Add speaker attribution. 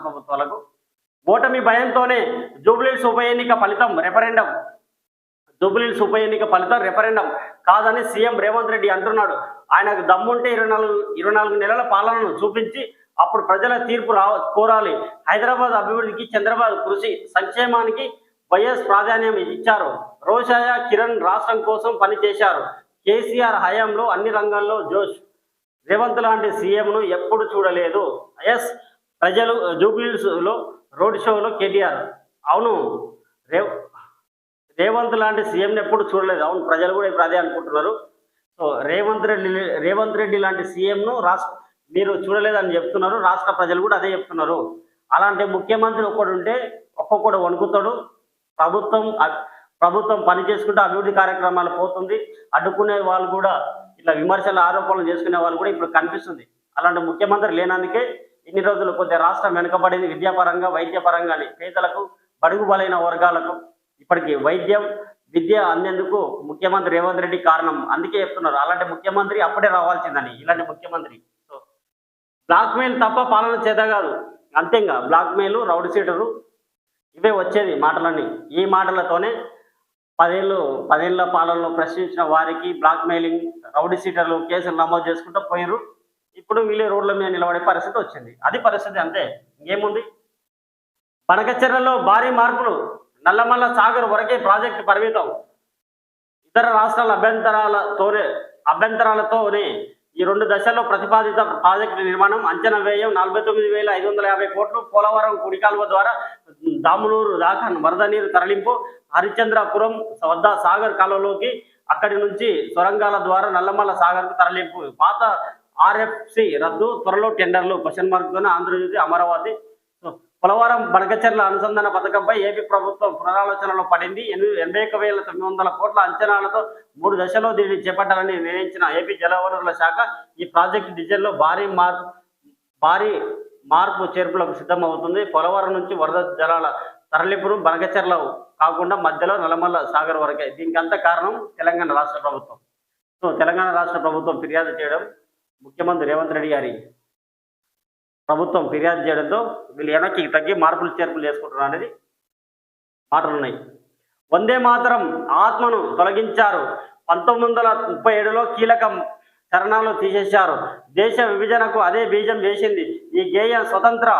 Speaker 1: రాష్ట్ర ప్రభుత్వాలకు ఓటమి భయంతోనే జూబ్లీస్ ఉప ఎన్నిక ఫలితం రెఫరెండం జూబ్లీస్ ఉప ఎన్నిక ఫలితం రెఫరెండం కాదని సీఎం రేవంత్ రెడ్డి అంటున్నాడు. ఆయనకు దమ్ముంటే ఇరవై నాలుగు ఇరవై నాలుగు నెలల పాలనను చూపించి అప్పుడు ప్రజల తీర్పు రావ కోరాలి. హైదరాబాద్ అభివృద్ధికి చంద్రబాబు కృషి సంక్షేమానికి వైఎస్ ప్రాధాన్యం ఇచ్చారు. రోషాయ కిరణ్ రాష్ట్రం కోసం పనిచేశారు. కేసీఆర్ హయాంలో అన్ని రంగాల్లో జోష్. రేవంత్ లాంటి సీఎంను ఎప్పుడు చూడలేదు. ఎస్ ప్రజలు జూబ్లీస్లో రోడ్ షోలో కేటీఆర్. అవును రేవ్ రేవంత్ లాంటి సీఎంని ఎప్పుడు చూడలేదు. అవును ప్రజలు కూడా ఇప్పుడు అదే అనుకుంటున్నారు. సో రేవంత్ రెడ్డి రేవంత్ రెడ్డి లాంటి సీఎంను రాష్ట్ర మీరు చూడలేదని చెప్తున్నారు. రాష్ట్ర ప్రజలు కూడా అదే చెప్తున్నారు. అలాంటి ముఖ్యమంత్రి ఒకడు ఉంటే ఒక్కొక్కడు వణుకుతాడు. ప్రభుత్వం ప్రభుత్వం పని చేసుకుంటూ అభివృద్ధి కార్యక్రమాలు పోతుంది. అడ్డుకునే వాళ్ళు కూడా ఇట్లా విమర్శలు ఆరోపణలు చేసుకునే వాళ్ళు కూడా ఇప్పుడు కనిపిస్తుంది. అలాంటి ముఖ్యమంత్రి లేనందుకే ఇన్ని రోజులు కొద్దిగా రాష్ట్రం వెనుకబడింది విద్యాపరంగా వైద్యపరంగానే పేదలకు బడుగు బలైన వర్గాలకు. ఇప్పటికి వైద్యం విద్య అందేందుకు ముఖ్యమంత్రి రేవంత్ రెడ్డి కారణం. అందుకే చెప్తున్నారు. అలాంటి ముఖ్యమంత్రి అప్పుడే రావాల్సిందని ఇలాంటి ముఖ్యమంత్రి. సో బ్లాక్ మెయిల్ తప్ప పాలన చేత కాదు. అంతేగా బ్లాక్ మెయిల్ రౌడ్ సీటరు ఇవే వచ్చేది మాటలన్నీ. ఈ మాటలతోనే పదేళ్ళు పదేళ్ళ పాలనలో ప్రశ్నించిన వారికి బ్లాక్ మెయిలింగ్ రౌడీ సీటర్లు కేసులు నమోదు చేసుకుంటూ పోయినారు ఇప్పుడు వీళ్ళే రోడ్ల మీద నిలబడే పరిస్థితి వచ్చింది. అది పరిస్థితి అంతే. ఇంకేముంది? పనకచెర్లలో భారీ మార్పులు నల్లమల్ల సాగర్ వరకే ప్రాజెక్టు పరిమితం. ఇతర రాష్ట్రాల అభ్యంతరాలతోనే అభ్యంతరాలతోనే ఈ రెండు దశల్లో ప్రతిపాదిత ప్రాజెక్టు నిర్మాణం అంచనా వ్యయం నలభై తొమ్మిది వేల ఐదు వందల యాభై కోట్లు. పోలవరం కుడికాలువ ద్వారా దాములూరు దాకా వరద నీరు తరలింపు హరిచంద్రపురం వద్ద సాగర్ కాలువలోకి అక్కడి నుంచి సొరంగాల ద్వారా నల్లమల్ల సాగర్కు తరలింపు. పాత ఆర్ఎఫ్సి రద్దు త్వరలో టెండర్లు క్వశ్చన్ మార్క్తోనే ఆంధ్రజ్యోతి అమరావతి. పోలవరం బనకచెర్ల అనుసంధాన పథకంపై ఏపీ ప్రభుత్వం పునరాలోచనలో పడింది. ఎనిమిది ఎనభై ఒక వేల తొమ్మిది వందల కోట్ల అంచనాలతో మూడు దశలో దీన్ని చేపట్టాలని నిర్ణయించిన ఏపీ జలవనరుల శాఖ ఈ ప్రాజెక్టు డిజైన్లో భారీ మార్పు భారీ మార్పు చేర్పులకు సిద్ధమవుతుంది. పోలవరం నుంచి వరద జలాల తరలింపును బనకచెర్ల కాకుండా మధ్యలో నల్లమల్ల సాగర్ వరకే. దీనికి అంత కారణం తెలంగాణ రాష్ట్ర ప్రభుత్వం. సో తెలంగాణ రాష్ట్ర ప్రభుత్వం ఫిర్యాదు చేయడం ముఖ్యమంత్రి రేవంత్ రెడ్డి గారి ప్రభుత్వం ఫిర్యాదు చేయడంతో వీళ్ళు వెనక్కి తగ్గి మార్పులు చేర్పులు చేసుకుంటున్నారు అనేది మాటలు ఉన్నాయి. వందే మాతరం ఆత్మను తొలగించారు. పంతొమ్మిది వందల ముప్పై ఏడులో కీలక చరణాలు తీసేశారు. దేశ విభజనకు అదే బీజం వేసింది. ఈ గేయం స్వతంత్ర